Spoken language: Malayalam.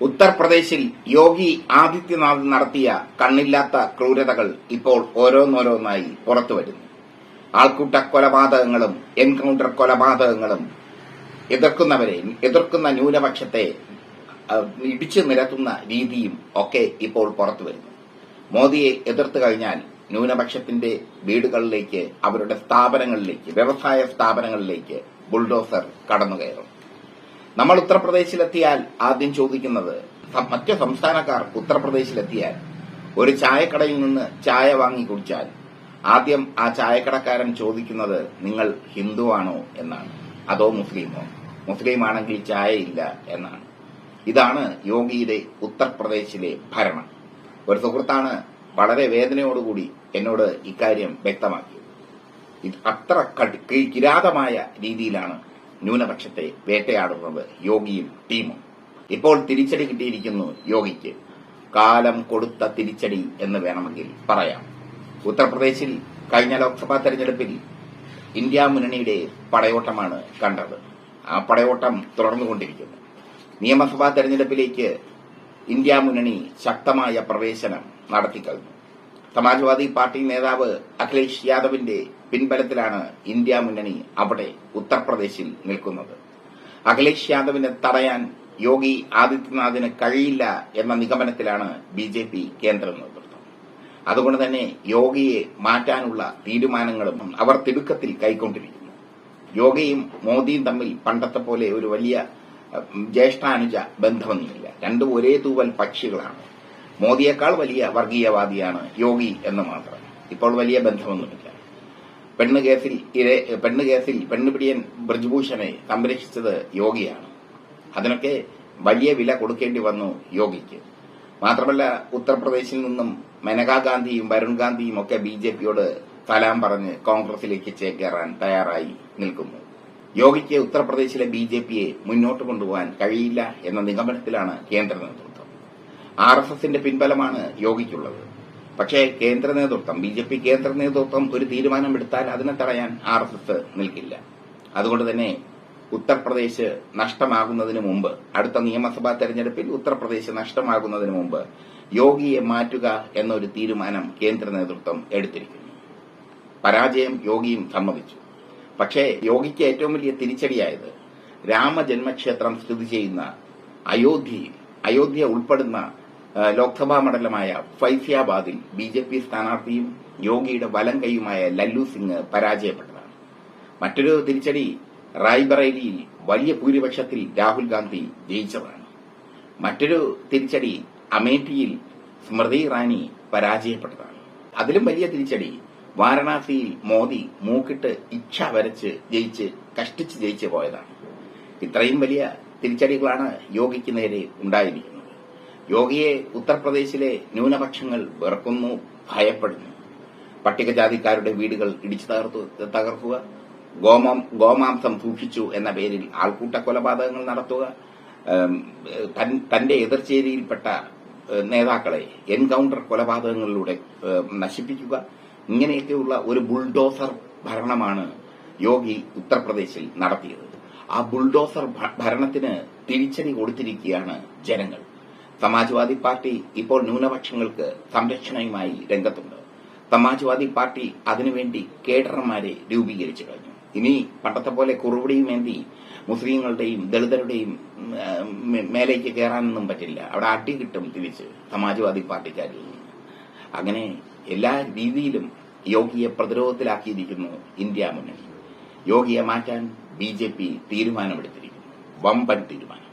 ഉത്തർപ്രദേശിൽ യോഗി ആദിത്യനാഥ് നടത്തിയ കണ്ണില്ലാത്ത ക്രൂരതകൾ ഇപ്പോൾ ഓരോന്നോരോന്നായി പുറത്തുവരുന്നു. ആൾക്കൂട്ട കൊലപാതകങ്ങളും എൻകൗണ്ടർ കൊലപാതകങ്ങളും എതിർക്കുന്നവരെ എതിർക്കുന്ന ന്യൂനപക്ഷത്തെ ഇടിച്ചു നിരത്തുന്ന രീതിയും ഒക്കെ ഇപ്പോൾ പുറത്തു വരുന്നു മോദിയെ എതിർത്തു കഴിഞ്ഞാൽ ന്യൂനപക്ഷത്തിന്റെ വീടുകളിലേക്ക് അവരുടെ സ്ഥാപനങ്ങളിലേക്ക് വ്യവസായ സ്ഥാപനങ്ങളിലേക്ക് ബുൾഡോസർ കടന്നുകയറും. നമ്മൾ ഉത്തർപ്രദേശിലെത്തിയാൽ ആദ്യം ചോദിക്കുന്നത് മറ്റു സംസ്ഥാനക്കാർ ഉത്തർപ്രദേശിലെത്തിയാൽ ഒരു ചായക്കടയിൽ നിന്ന് ചായ വാങ്ങി കുടിച്ചാൽ ആദ്യം ആ ചായക്കടക്കാരൻ ചോദിക്കുന്നത് നിങ്ങൾ ഹിന്ദുവാണോ എന്നാണ്. അതോ മുസ്ലിമോ? മുസ്ലിം ആണെങ്കിൽ ചായയില്ല എന്നാണ്. ഇതാണ് യോഗിയുടെ ഉത്തർപ്രദേശിലെ ഭരണം. ഒരു സുഹൃത്താണ് വളരെ വേദനയോടുകൂടി എന്നോട് ഇക്കാര്യം വ്യക്തമാക്കിയത്. അത്ര കിരാതമായ രീതിയിലാണ് ന്യൂനപക്ഷത്തെ വേട്ടയാടുന്നത് യോഗിയും ടീമും. ഇപ്പോൾ തിരിച്ചടി കിട്ടിയിരിക്കുന്നു യോഗിക്ക്. കാലം കൊടുത്ത തിരിച്ചടി എന്ന് വേണമെങ്കിൽ പറയാം. ഉത്തർപ്രദേശിൽ കഴിഞ്ഞ ലോക്സഭാ തെരഞ്ഞെടുപ്പിൽ ഇന്ത്യ മുന്നണിയുടെ പടയോട്ടമാണ് കണ്ടത്. ആ പടയോട്ടം തുടർന്നുകൊണ്ടിരിക്കുന്നു. നിയമസഭാ തെരഞ്ഞെടുപ്പിലേക്ക് ഇന്ത്യ മുന്നണി ശക്തമായ പ്രവേശനം നടത്തിക്കഴിഞ്ഞു. സമാജ്വാദി പാർട്ടി നേതാവ് അഖിലേഷ് യാദവിന്റെ പിൻബലത്തിലാണ് ഇന്ത്യ മുന്നണി അവിടെ ഉത്തർപ്രദേശിൽ നിൽക്കുന്നത്. അഖിലേഷ് യാദവിനെ തടയാൻ യോഗി ആദിത്യനാഥിന് കഴിയില്ല എന്ന നിഗമനത്തിലാണ് ബി ജെ പി കേന്ദ്ര നേതൃത്വം. അതുകൊണ്ട് തന്നെ യോഗിയെ മാറ്റാനുള്ള തീരുമാനങ്ങളും അവർ തിടുക്കത്തിൽ കൈക്കൊണ്ടിരിക്കുന്നു. യോഗിയും മോദിയും തമ്മിൽ പണ്ടത്തെ പോലെ ഒരു വലിയ ജ്യേഷ്ഠാനുജ ബന്ധമൊന്നുമില്ല. രണ്ടും ഒരേ തൂവൽ പക്ഷികളാണ്. മോദിയേക്കാൾ വലിയ വർഗീയവാദിയാണ് യോഗി എന്ന് മാത്രം. ഇപ്പോൾ വലിയ ബന്ധമൊന്നുമില്ല. പെണ്ണ് കേസിൽ ഇര- പെണ്ണ് കേസിൽ പെണ്ണുപിടിയൻ ബ്രജ്ഭൂഷണെ സംരക്ഷിച്ചത് യോഗിയാണ്. അതിനൊക്കെ വലിയ വില കൊടുക്കേണ്ടി വന്നു യോഗിക്ക്. മാത്രമല്ല ഉത്തർപ്രദേശിൽ നിന്നും മേനകാ ഗാന്ധിയും വരുൺ ഗാന്ധിയും ഒക്കെ ബി ജെ പിയോട് സലാം പറഞ്ഞ് കോൺഗ്രസിലേക്ക് ചേക്കേറാൻ തയ്യാറായി നിൽക്കുന്നു. യോഗിക്ക് ഉത്തർപ്രദേശിലെ ബി ജെ പിയെ മുന്നോട്ട് കൊണ്ടുപോകാൻ കഴിയില്ല എന്ന നിഗമനത്തിലാണ് കേന്ദ്ര നേതൃത്വം. ആർ എസ് എസിന്റെ പിൻബലമാണ് യോഗിക്കുള്ളത്. പക്ഷേ കേന്ദ്ര നേതൃത്വം ബി ജെ പി കേന്ദ്ര നേതൃത്വം ഒരു തീരുമാനമെടുത്താൽ അതിനെ തടയാൻ ആർ എസ് എസ് നിൽക്കില്ല. അതുകൊണ്ട് തന്നെ ഉത്തർപ്രദേശ് നഷ്ടമാകുന്നതിന് മുമ്പ് അടുത്ത നിയമസഭാ തെരഞ്ഞെടുപ്പിൽ ഉത്തർപ്രദേശ് നഷ്ടമാകുന്നതിന് മുമ്പ് യോഗിയെ മാറ്റുക എന്നൊരു തീരുമാനം കേന്ദ്ര നേതൃത്വം എടുത്തിരിക്കുന്നു. പരാജയം യോഗിയും സമ്മതിച്ചു. പക്ഷേ യോഗിക്ക് ഏറ്റവും വലിയ തിരിച്ചടിയായത് രാമജന്മക്ഷേത്രം സ്ഥിതി ചെയ്യുന്ന അയോധ്യയിൽ അയോധ്യ ഉൾപ്പെടുന്ന ലോക്സഭാ മണ്ഡലമായ ഫൈസിയാബാദിൽ ബി ജെ പി സ്ഥാനാർത്ഥിയും യോഗിയുടെ വലം കൈയുമായ ലല്ലു സിംഗ് പരാജയപ്പെട്ടതാണ്. മറ്റൊരു തിരിച്ചടി റായ്ബറേലിയിൽ വലിയ ഭൂരിപക്ഷത്തിൽ രാഹുൽ ഗാന്ധി ജയിച്ചതാണ് മറ്റൊരു തിരിച്ചടി അമേഠിയിൽ സ്മൃതി ഇറാനി പരാജയപ്പെട്ടതാണ്. അതിലും വലിയ തിരിച്ചടി വാരണാസിയിൽ മോദി മൂക്കിട്ട് ഇച്ഛ വരച്ച് ജയിച്ച് കഷ്ടിച്ച് ജയിച്ചു പോയതാണ്. ഇത്രയും വലിയ തിരിച്ചടികളാണ് യോഗിക്ക് നേരെ ഉണ്ടായിരിക്കുന്നത്. യോഗിയെ ഉത്തർപ്രദേശിലെ ന്യൂനപക്ഷങ്ങൾ വെറുക്കുന്നു ഭയപ്പെടുന്നു. പട്ടികജാതിക്കാരുടെ വീടുകൾ ഇടിച്ചു തകർത്തു തകർക്കുക ഗോമം ഗോമാംസം സൂക്ഷിച്ചു എന്ന പേരിൽ ആൾക്കൂട്ട കൊലപാതകങ്ങൾ നടത്തുക തന്റെ എതിർചേരിയിൽപ്പെട്ട നേതാക്കളെ എൻകൗണ്ടർ കൊലപാതകങ്ങളിലൂടെ നശിപ്പിക്കുക. ഇങ്ങനെയൊക്കെയുള്ള ഒരു ബുൾഡോസർ ഭരണമാണ് യോഗി ഉത്തർപ്രദേശിൽ നടത്തിയത്. ആ ബുൾഡോസർ ഭരണത്തിന് തിരിച്ചടി കൊടുത്തിരിക്കുകയാണ് ജനങ്ങൾ. സമാജ്വാദി പാർട്ടി ഇപ്പോൾ ന്യൂനപക്ഷങ്ങൾക്ക് സംരക്ഷണയുമായി രംഗത്തുണ്ട്. സമാജ്വാദി പാർട്ടി അതിനുവേണ്ടി കേഡർമാരെ രൂപീകരിച്ചു കഴിഞ്ഞു. ഇനി പണ്ടത്തെ പോലെ കുറുവടിയുമേന്തി മുസ്ലിങ്ങളുടെയും ദളിതരുടെയും മേലേക്ക് കയറാനൊന്നും പറ്റില്ല. അവിടെ അടി കിട്ടും തിരിച്ച് സമാജ്വാദി പാർട്ടിക്കാരിൽ നിന്ന്. അങ്ങനെ എല്ലാ രീതിയിലും യോഗിയെ പ്രതിരോധത്തിലാക്കിയിരിക്കുന്നു ഇന്ത്യ മുന്നണി. യോഗിയെ മാറ്റാൻ ബി ജെ പി തീരുമാനമെടുത്തിരിക്കുന്നു. വമ്പൻ തീരുമാനം.